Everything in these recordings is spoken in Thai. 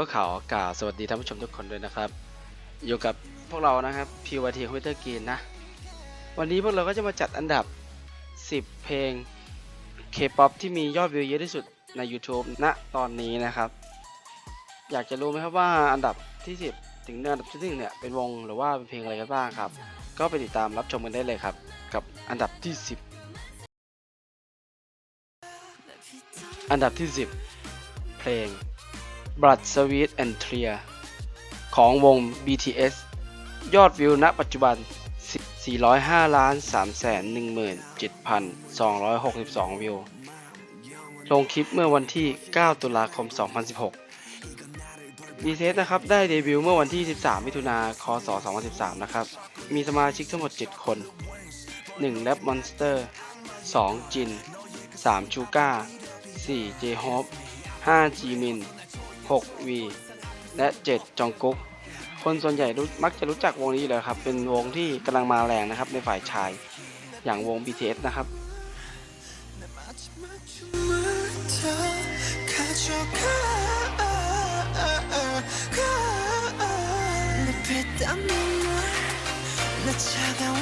ก็ข่าวกล่าวสวัสดีท่านผู้ชมทุกคนด้วยนะครับ อยู่กับพวกเรานะครับ PYT Computer g a m นะ วันนี้พวกเราก็จะมาจัดอันดับ 10 เพลง K-POP ที่มียอดวิวเยอะที่สุดใน YouTube ณตอนนี้นะครับ อยากจะรู้ไหมครับว่าอันดับที่ 10 ถึงอันดับที่หนึ่งเนี่ยเป็นวงหรือว่าเป็นเพลงอะไรกันบ้างครับ ก็ไปติดตามรับชมกันได้เลยครับ กับอันดับที่ 10 อันดับที่ 10 เพลง Blood Sweat and Tear ของวง BTS ยอดวิวณปัจจุบัน 405ล้าน317,262 วิว ลงคลิปเมื่อวันที่ 9 ตุลาคม 2016 BTS นะครับได้เดบิวต์เมื่อวันที่ 13 มิถุนาคศ 2013 นะครับ มีสมาชิกทั้งหมด 7 คน1 Rap Monster 2จิน 3 ชูก้า4 J-Hope 5 Jimin 6 V และ 7 จองกุ๊ก คนส่วนใหญ่รู้มักจะรู้จักวงนี้อยู่แล้วครับ เป็นวงที่กำลังมาแรงนะครับในฝ่ายชาย อย่างวง BTS นะครับ 내 차가운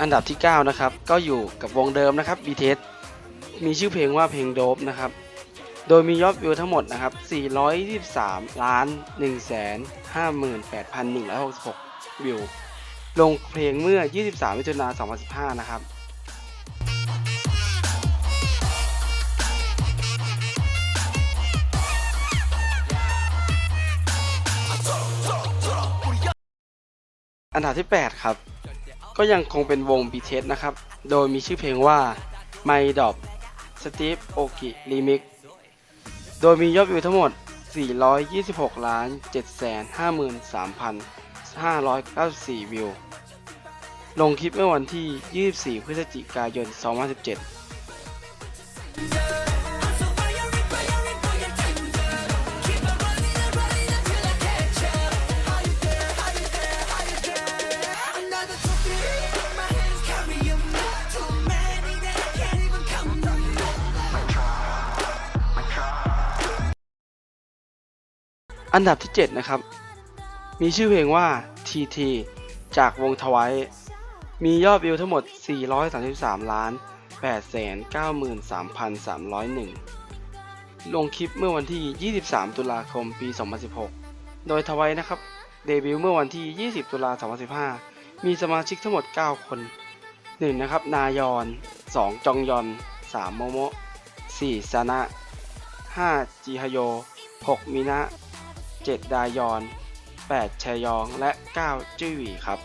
อันดับที่ 9 นะครับ ก็อยู่กับวงเดิมนะครับ BTS มีชื่อเพลงว่าเพลงโดบนะครับ โดยมียอดวิวทั้งหมดนะครับ 423 ล้าน 1 5 8 1 6 6 วิว ลงเพลงเมื่อ 23 มิถุนายน 2015 นะครับอันดับที่ 8 ครับ ก็ยังคงเป็นวง BTS นะครับ โดยมีชื่อเพลงว่า My Dop Steve Oki Remix โดยมียอดวิวทั้งหมด 426ล้าน753,594 วิว ลงคลิปเมื่อวันที่ 24 พฤศจิกายน 2017 อันดับที่ 7 นะครับ มีชื่อเพลงว่า TT จากวงทวายมียอดวิวทั้งหมด 433 ล้าน 893,301 ลงคลิปเมื่อวันที่ 23 ตุลาคม ปี 2016 โดยทวายนะครับ เดบิวต์เมื่อวันที่ 20 ตุลา 2015 มีสมาชิกทั้งหมด 9 คน 1 นะครับ นายอน 2 จองยอน 3 โมโม 4 ซานะ 5 จีฮโย 6 มินะ 7 ดายอน 8 ชยอง และ 9 จื้อหวีครับ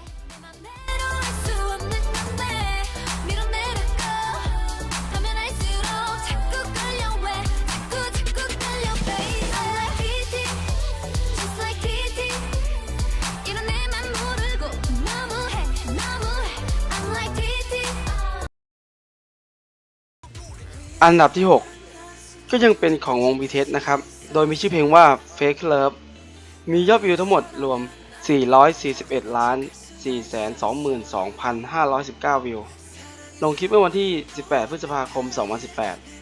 อันดับที่ 6 ก็ยังเป็นของวง BTS นะครับ โดยมีชื่อเพลงว่า Fake Love มียอดวิวทั้งหมดรวม 441 ล้าน 422,519 วิว ลงคลิปเมื่อวันที่ 18 พฤษภาคม 2018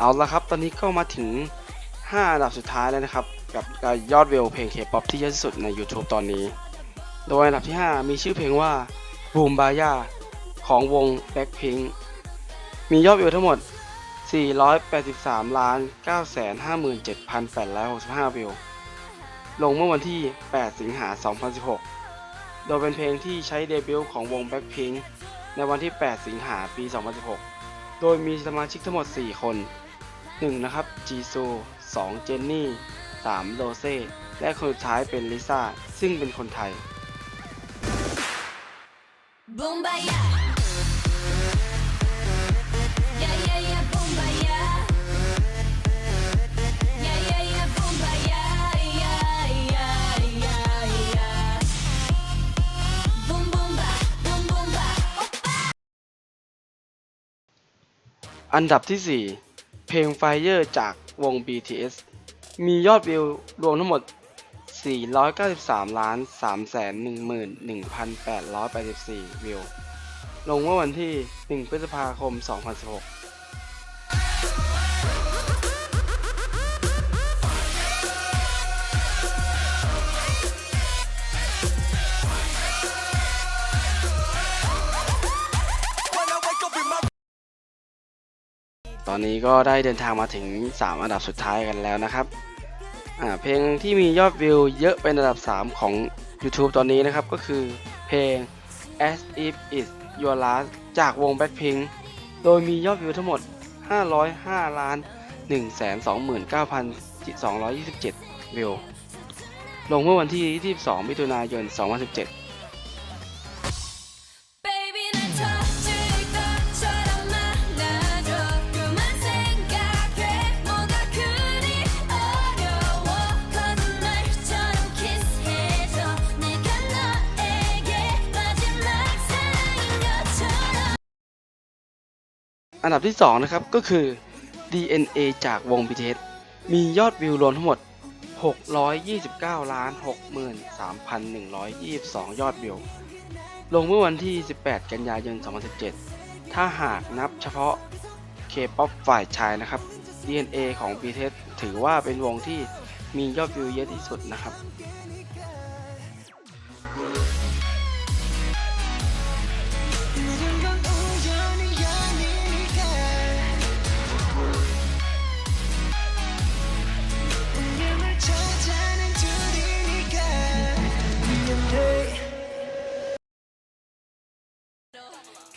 เอาละครับ ตอนนี้ก็มาถึง 5 อันดับสุดท้ายแล้วนะครับ กับยอดวิวเพลง K-POP ที่เยอะที่สุดใน YouTube ตอนนี้ โดยอันดับที่ 5 มีชื่อเพลงว่า Boom Baya ของวง Blackpink มียอดวิวทั้งหมด 483ล้าน957,865 วิว ลงเมื่อวันที่ 8 สิงหา 2016 โดยเป็นเพลงที่ใช้เดบิวต์ของวง Blackpink ในวันที่ 8 สิงหาปี 2016 โดยมีสมาชิกทั้งหมด 4 คน 1. นะครับจีซู 2. เจนนี่ 3. โรเซ่ และคนสุดท้ายเป็นลิซ่า ซึ่งเป็นคนไทย Boom, ba, yeah. Yeah, yeah, yeah, boom, ba, yeah. Yeah, yeah, yeah, boom, ba, yeah, yeah, yeah, yeah, yeah. Boom, boom, ba, boom, boom, ba, oppa. อันดับที่ 4 เพลง Fire จากวง BTS มียอดวิวรวมทั้งหมด 493ล้าน3 1 1 1,884 วิว ลงเมื่อวันที่ 1 พฤษภาคม 2016 อนนี้ก็ได้เดินทางมาถึง 3 อันดับสุดท้ายกันแล้วนะครับเพลงที่มียอดวิวเยอะเป็นอันดับ 3 ของ YouTube ตอนนี้นะครับ ก็คือเพลง As If It's Your Last จากวง Blackpink โดยมียอดวิวทั้งหมด 505 ล้าน 129,227 วิว ลงเมื่อวันที่ 22 มิถุนายน 2017 อันดับที่ 2 นะครับ ก็คือ DNA จากวง BTS มียอดวิวรวมทั้งหมด 629ล้าน63,122 ยอดวิว ลงเมื่อวันที่ 18 กันยายน 2017 ถ้าหากนับเฉพาะ K-POP ฝ่ายชายนะครับ DNA ของ BTS ถือว่าเป็นวงที่มียอดวิวเยอะที่สุดนะครับ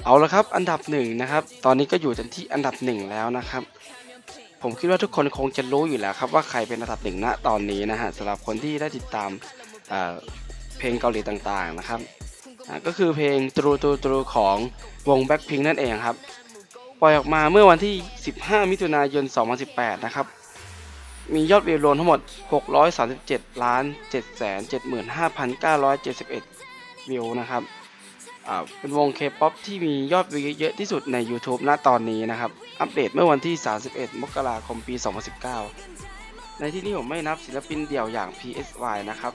เอาละครับ อันดับหนึ่งนะครับ ตอนนี้ก็อยู่กันที่อันดับหนึ่งแล้วนะครับ ผมคิดว่าทุกคนคงจะรู้อยู่แล้วครับว่าใครเป็นอันดับหนึ่งณตอนนี้นะฮะสำหรับคนที่ได้ติดตามเเพลงเกาหลีต่างๆนะครับก็คือเพลงตรูตรูตรูของวง Blackpink นั่นเองครับ ปล่อยออกมาเมื่อวันที่ 15 มิถุนายน 2018 นะครับ มียอดวิวรวมทั้งหมด 637ล้าน775,971 วิวนะครับ เป็นวงเคป๊อปที่มียอดวิวเยอะที่สุดใน YouTube ณตอนนี้นะครับ อัปเดตเมื่อวันที่ 31 มกราคมปี 2019 ในที่นี้ผมไม่นับศิลปินเดี่ยวอย่าง PSY นะครับ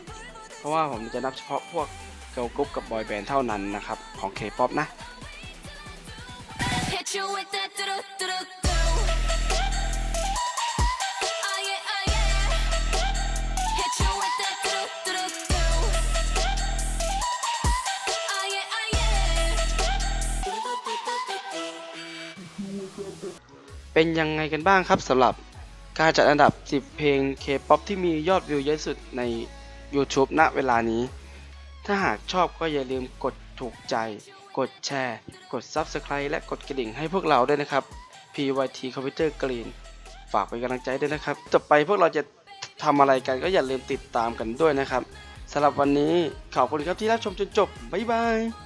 เพราะว่าผมจะนับเฉพาะพวกเกิร์ลกรุ๊ปกับบอยแบนด์เท่านั้นนะครับ ของ K-POP นะ เป็นยังไงกันบ้างครับสำหรับการจัดอันดับ 10 เพลง K-POP ที่มียอดวิวเยอะสุดใน YouTube ณเวลานี้ ถ้าหากชอบก็อย่าลืมกดถูกใจ กดแชร์ กด Subscribe และกดกระดิ่งให้พวกเราด้วยนะครับ PYT Computer Green ฝากเป็นกำลังใจด้วยนะครับ ต่อไปพวกเราจะทำอะไรกันก็อย่าลืมติดตามกันด้วยนะครับสำหรับวันนี้ขอบคุณครับที่รับชมจนจบ บ๊ายบาย